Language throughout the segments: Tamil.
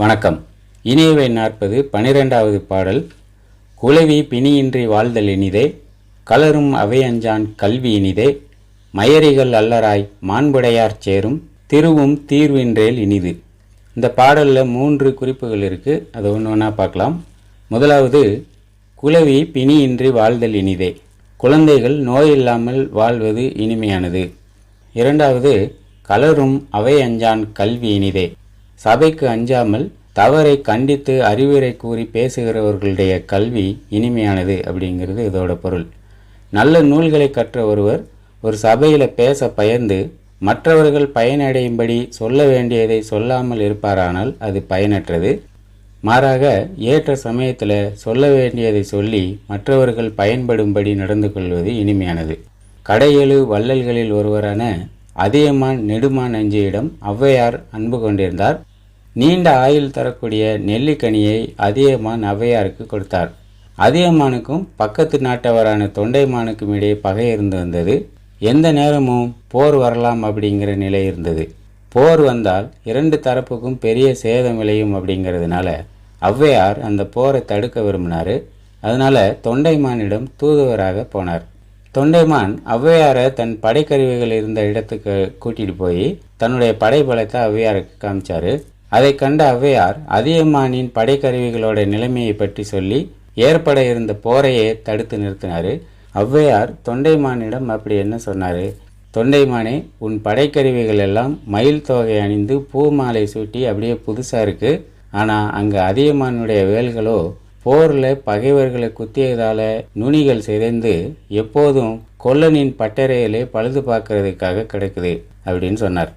வணக்கம். இனியவை நாற்பது பனிரெண்டாவது பாடல். குலவி பிணியின்றி வாழ்தல் இனிதே கலரும் அவையஞ்சான் கல்வி இனிதே மயரிகள் அல்லராய் மாண்புடையார் சேரும் திருவும் தீர்வின்றேல் இனிது. இந்த பாடலில் மூன்று குறிப்புகள் இருக்குது அதை ஒன்று ஒன்றா பார்க்கலாம். முதலாவது குலவி பிணியின்றி வாழ்தல் இனிதே குழந்தைகள் நோய் இல்லாமல் வாழ்வது இனிமையானது. இரண்டாவது கலரும் அவை அஞ்சான் கல்வி இனிதே சபைக்கு அஞ்சாமல் தவறை கண்டித்து அறிவுரை கூறி பேசுகிறவர்களுடைய கல்வி இனிமையானது அப்படிங்கிறது இதோட பொருள். நல்ல நூல்களை கற்ற ஒருவர் ஒரு சபையில் பேச பயந்து மற்றவர்கள் பயனடையும்படி சொல்ல வேண்டியதை சொல்லாமல் இருப்பாரானால் அது பயனற்றது. மாறாக ஏற்ற சமயத்தில் சொல்ல வேண்டியதை சொல்லி மற்றவர்கள் பயன்படும்படி நடந்து கொள்வது இனிமையானது. கடையெழு வள்ளல்களில் ஒருவரான அதியமான் நெடுமான் அஞ்சியிடம் ஔவையார் அன்பு கொண்டிருந்தார். நீண்ட ஆயுள் தரக்கூடிய நெல்லிக்கனியை அதியமான் ஔவையாருக்கு கொடுத்தார். அதியமானுக்கும் பக்கத்து நாட்டவரான தொண்டைமானுக்கும் இடையே பகை இருந்து வந்தது. எந்த நேரமும் போர் வரலாம் அப்படிங்கிற நிலை இருந்தது. போர் வந்தால் இரண்டு தரப்புக்கும் பெரிய சேதம் விளையும் அப்படிங்கிறதுனால ஔவையார் அந்த போரை தடுக்க விரும்பினார். அதனால் தொண்டைமானிடம் தூதுவராக போனார். தொண்டைமான் ஔவையாரை தன் படைக்கருவிகள் இருந்த இடத்துக்கு கூட்டிகிட்டு போய் தன்னுடைய படைபலத்தை ஔவையாருக்கு காமிச்சாரு. அதை கண்ட ஔவையார் அதியமானின் படைக்கருவிகளோட நிலைமையை பற்றி சொல்லி ஏற்பட இருந்த போரையே தடுத்து நிறுத்தினார். ஔவையார் தொண்டைமானிடம் அப்படி என்ன சொன்னார்? தொண்டைமானே உன் படைக்கருவிகள் எல்லாம் மயில் தொகை அணிந்து பூ மாலை சூட்டி அப்படியே புதுசாக இருக்குது ஆனால் அங்கே அதியமானுடைய வேல்களோ போரில் பகைவர்களை குத்தியதால் நுனிகள் சிதைந்து எப்போதும் கொல்லனின் பட்டறையிலே பழுது பார்க்கறதுக்காக கிடக்குது அப்படின்னு சொன்னார்.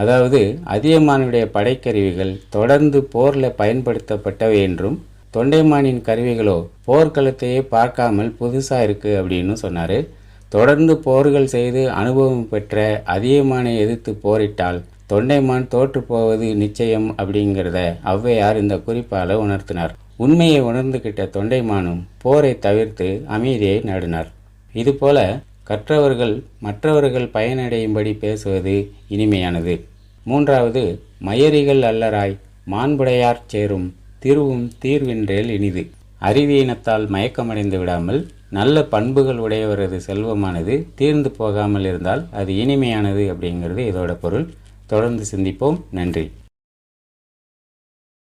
அதாவது அதியமானுடைய படைக்கருவிகள் தொடர்ந்து போரில் பயன்படுத்தப்பட்டவை என்றும் தொண்டைமானின் கருவிகளோ போர்க்களத்தையே பார்க்காமல் புதுசாக இருக்குது அப்படின்னு சொன்னார். தொடர்ந்து போர்கள் செய்து அனுபவம் பெற்ற அதியமானை எதிர்த்து போரிட்டால் தொண்டைமான் தோற்று போவது நிச்சயம் அப்படிங்கிறத ஔவையார் இந்த குறிப்பால் உணர்த்தினார். உண்மையை உணர்ந்துகிட்ட தொண்டைமானும் போரை தவிர்த்து அமைதியை நாடினார். இதுபோல கற்றவர்கள் மற்றவர்கள் பயனடையும்படி பேசுவது இனிமையானது. மூன்றாவது மயரிகள் அல்லராய் மாண்புடையார் சேரும் திருவும் தீர்வின்றேல் இனிது. அறிவியினத்தால் மயக்கமடைந்து விடாமல் நல்ல பண்புகள் உடையவரது செல்வமானது தீர்ந்து போகாமல் இருந்தால் அது இனிமையானது அப்படிங்கிறது இதோட பொருள். தொடர்ந்து சிந்திப்போம். நன்றி.